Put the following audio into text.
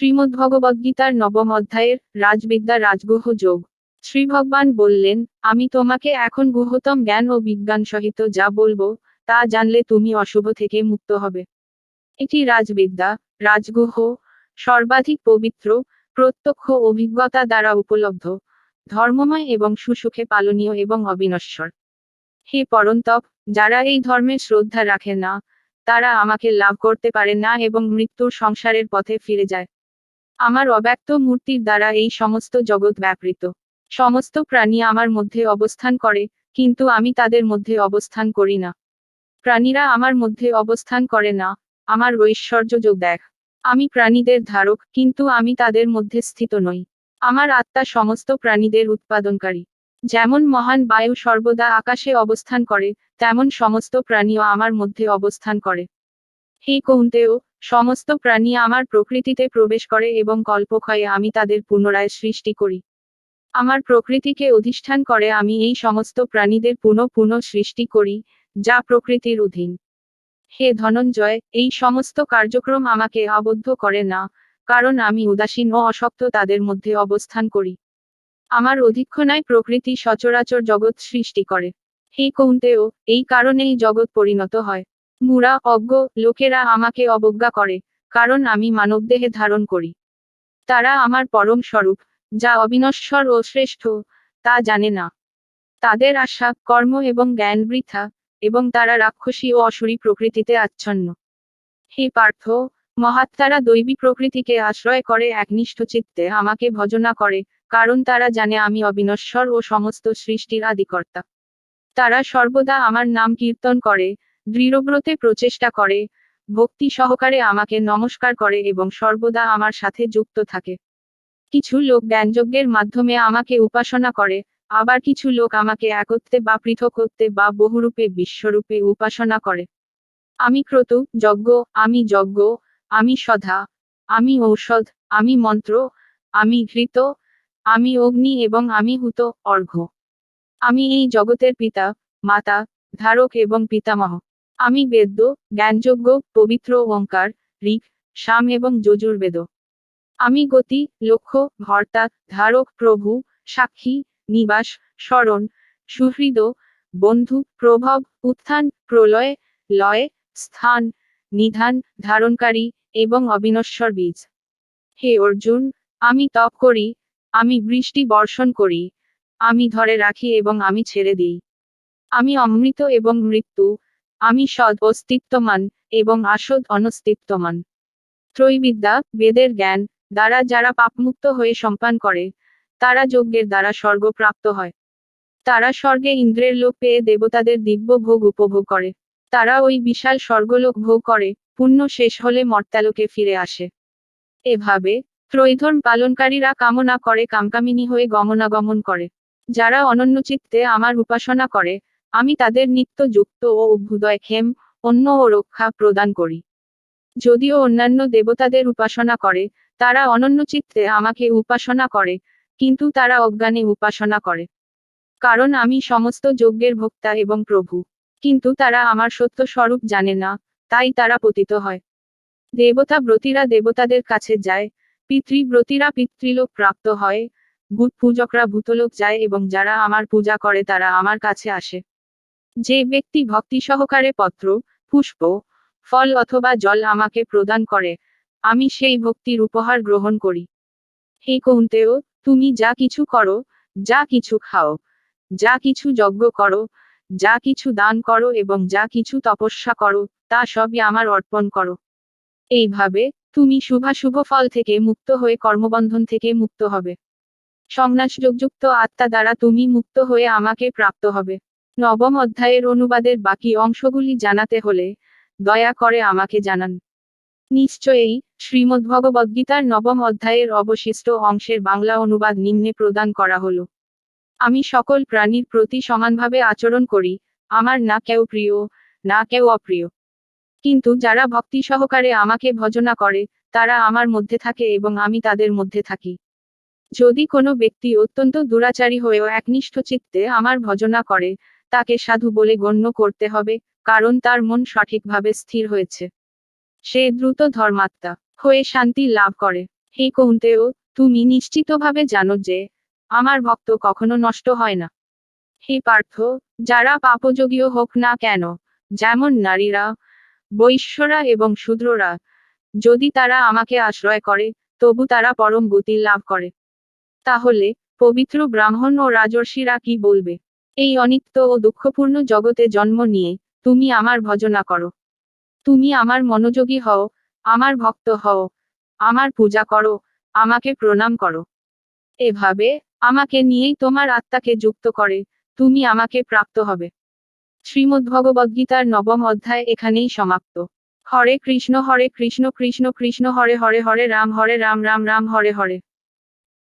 শ্রীমদ্ভগবদ্গীতার নবম অধ্যায়ের রাজবিদ্যা রাজগুহ যোগ। শ্রী ভগবান বললেন, আমি তোমাকে এখন গুহতম জ্ঞান ও বিজ্ঞান সহিত যা বলব, তা জানলে তুমি অশুভ থেকে মুক্ত হবে। এটি রাজবিদ্যা, রাজগুহ, সর্বাধিক পবিত্র, প্রত্যক্ষ অভিজ্ঞতা দ্বারা উপলব্ধ, ধর্মময় এবং সুসুখে পালনীয় এবং অবিনশ্বর। হে পরন্তপ, যারা এই ধর্মের শ্রদ্ধা রাখে না, তারা আমাকে লাভ করতে পারে না এবং মৃত্যুর সংসারের পথে ফিরে যায়। আমার অব্যক্ত মূর্তির দ্বারা এই সমস্ত জগৎ ব্যাপৃত। সমস্ত প্রাণী আমার মধ্যে অবস্থান করে, কিন্তু আমি তাদের মধ্যে অবস্থান করি না। প্রাণীরা আমার মধ্যে অবস্থান করে না, আমার ঐশ্বর্য যোগ দেখ। আমি প্রাণীদের ধারক, কিন্তু আমি তাদের মধ্যে স্থিত নই। আমার আত্মা সমস্ত প্রাণীদের উৎপাদনকারী। যেমন মহান বায়ু সর্বদা আকাশে অবস্থান করে, তেমন সমস্ত প্রাণীও আমার মধ্যে অবস্থান করে। হে কৌন্তেয় সমস্ত প্রাণী আমার প্রকৃতিতে প্রবেশ করে এবং কল্পক্ষয়ে আমি তাদের পুনরায় সৃষ্টি করি। আমার প্রকৃতিকে অধিষ্ঠান করে আমি এই সমস্ত প্রাণীদের পুনঃ পুনঃ সৃষ্টি করি, যা প্রকৃতির অধীন। হে ধনঞ্জয়, এই সমস্ত কার্যক্রম আমাকে আবদ্ধ করে না, কারণ আমি উদাসীন ও অশক্ত তাদের মধ্যে অবস্থান করি। আমার অধিক্ষণায় প্রকৃতি সচরাচর জগৎ সৃষ্টি করে। হে কৌন্তেয়, এই কারণেই জগৎ পরিণত হয়। মুরা অজ্ঞ, লোকেরা আমাকে অবজ্ঞা করে, কারণ আমি মানবদেহে ধারণ করি। তারা আমার পরম স্বরূপ, যা অবিনশ্বর ও শ্রেষ্ঠ, তা জানে না। তাদের আশা, কর্ম এবং জ্ঞান বৃথা, এবং তারা রাক্ষসী ও অসুরী প্রকৃতিতে আচ্ছন্ন। হে পার্থ, মহাত্মারা দৈবী প্রকৃতিকে আশ্রয় করে একনিষ্ঠ চিত্তে আমাকে ভজনা করে, কারণ তারা জানে আমি অবিনশ্বর ও সমস্ত সৃষ্টির আদিকর্তা। তারা সর্বদা আমার নাম কীর্তন করে দৃঢ়ব্রতে প্রচেষ্টা করে, ভক্তি সহকারে আমাকে নমস্কার করে এবং সর্বদা আমার সাথে যুক্ত থাকে। কিছু লোক জ্ঞানযজ্ঞের মাধ্যমে আমাকে উপাসনা করে, আবার কিছু লোক আমাকে একত্রে বা পৃথক করতে বা বহুরূপে বিশ্বরূপে উপাসনা করে। আমি ক্রতু, যজ্ঞ, আমি যজ্ঞ, আমি সধা, আমি ঔষধ, আমি মন্ত্র, আমি ঘৃত, আমি অগ্নি এবং আমি হুত, অর্ঘ্য। আমি এই জগতের পিতা, মাতা, ধারক এবং পিতামহ। আমি বেদ্য জ্ঞানযোগ্য পবিত্র ওঙ্কার, ঋক, শাম এবং যজুর্বেদ আমি গতি, লক্ষ্য, ভর্তা, ধারক, প্রভু, সাক্ষী, নিবাস, স্মরণ, সুহৃদ, বন্ধু, প্রভাব, উত্থান, প্রলয়, লয়, স্থান, নিধান, ধারণকারী এবং অবিনশ্বর বীজ। হে অর্জুন, আমি তপ করি, আমি বৃষ্টি বর্ষণ করি, আমি ধরে রাখি এবং আমি ছেড়ে দিই। আমি অমৃত এবং মৃত্যু আমি সদ অস্তিত্বমান এবং আসদ অনস্তিত্বমান। ত্রৈবিদ্যা, বেদের জ্ঞান, দ্বারা যারা পাপমুক্ত হয়ে সম্পান করে, তারা যজ্ঞের দ্বারা স্বর্গ প্রাপ্ত হয়। তারা স্বর্গে ইন্দ্রের লোক পেয়ে দেবতাদের দিব্য ভোগ উপভোগ করে। তারা ওই বিশাল স্বর্গলোক ভোগ করে, পুণ্য শেষ হলে মর্তালোকে ফিরে আসে। এভাবে, ত্রৈধর্ম পালনকারীরা কামনা করে কামকামিনী হয়ে গমনাগমন করে। যারা অনন্যচিত্তে আমার উপাসনা করে আমি তাদের নিত্য যুক্ত ও অভ্যুদয় ক্ষেম অন্য ও রক্ষা প্রদান করি। যদিও অন্যান্য দেবতাদের উপাসনা করে, তারা অনন্যচিত্তে আমাকে উপাসনা করে, কিন্তু তারা অজ্ঞানে উপাসনা করে। কারণ আমি সমস্ত যজ্ঞের ভোক্তা এবং প্রভু। কিন্তু তারা আমার সত্য স্বরূপ জানে না, তাই তারা পতিত হয়। দেবতা ব্রতীরা দেবতাদের কাছে যায় পিতৃব্রতীরা পিতৃলোক প্রাপ্ত হয়, ভূত পূজকরা ভূতলোক যায় এবং যারা আমার পূজা করে তারা আমার কাছে আসে। যে ব্যক্তি ভক্তি সহকারে পত্র, পুষ্প, ফল অথবা জল আমাকে প্রদান করে, আমি সেই ভক্তির উপহার গ্রহণ করি। হে কৌন্তেয়, তুমি যা কিছু করো, যা কিছু খাও, যা কিছু যজ্ঞ করো, যা কিছু দান করো এবং যা কিছু তপস্যা করো, তা সবই আমার অর্পণ করো। এইভাবে তুমি শুভাশুভ ফল থেকে মুক্ত হয়ে কর্মবন্ধন থেকে মুক্ত হবে। সংন্যাসযোগযুক্ত আত্মা দ্বারা তুমি মুক্ত হয়ে আমাকে প্রাপ্ত হবে। নবম অধ্যায়ের অনুবাদের বাকি অংশগুলি জানাতে হলে দয়া করে আমাকে জানান। নিশ্চয়ই শ্রীমদ্ভগবদ্গীতার নবম অধ্যায়ের অবশিষ্ট অংশের বাংলা অনুবাদ নিম্নে প্রদান করা হল। আমি সকল প্রাণীর প্রতি সমানভাবে আচরণ করি, আমার না কেউ প্রিয়, না কেউ অপ্রিয়। কিন্তু যারা ভক্তি সহকারে আমাকে ভজনা করে, তারা আমার মধ্যে থাকে এবং আমি তাদের মধ্যে থাকি। যদি কোনো ব্যক্তি অত্যন্ত দুরাচারী হয়েও একনিষ্ঠ চিত্তে আমার ভজনা করে তাকে সাধু বলে গণ্য করতে হবে, কারণ তার মন সঠিকভাবে স্থির হয়েছে। সে দ্রুত ধর্মাত্মা হয়ে শান্তি লাভ করে। হে কৌন্তেয়, তুমি নিশ্চিতভাবে জানো যে, আমার ভক্ত কখনো নষ্ট হয় না। হে পার্থ, যারা পাপযোগীও হোক না কেন, যেমন নারীরা, বৈশ্যরা এবং শূদ্ররা, যদি তারা আমাকে আশ্রয় করে, তবু তারা পরম গতি লাভ করে। তাহলে পবিত্র ব্রাহ্মণ ও রাজর্ষিরা কি বলবে? এই অনিত্য ও দুঃখপূর্ণ জগতে জন্ম নিয়ে, তুমি আমার ভজনা করো। তুমি আমার মনোযোগী হও, আমার ভক্ত হও, আমার পূজা করো, আমাকে প্রণাম করো। এভাবে, আমাকে নিয়েই তোমার আত্মাকে যুক্ত করে, তুমি আমাকে প্রাপ্ত হবে। শ্রীমদ্ভগবদ্গীতার নবম অধ্যায় এখানেই সমাপ্ত। হরে কৃষ্ণ হরে কৃষ্ণ কৃষ্ণ কৃষ্ণ, হরে হরে হরে, রাম হরে, রাম রাম রাম, হরে হরে।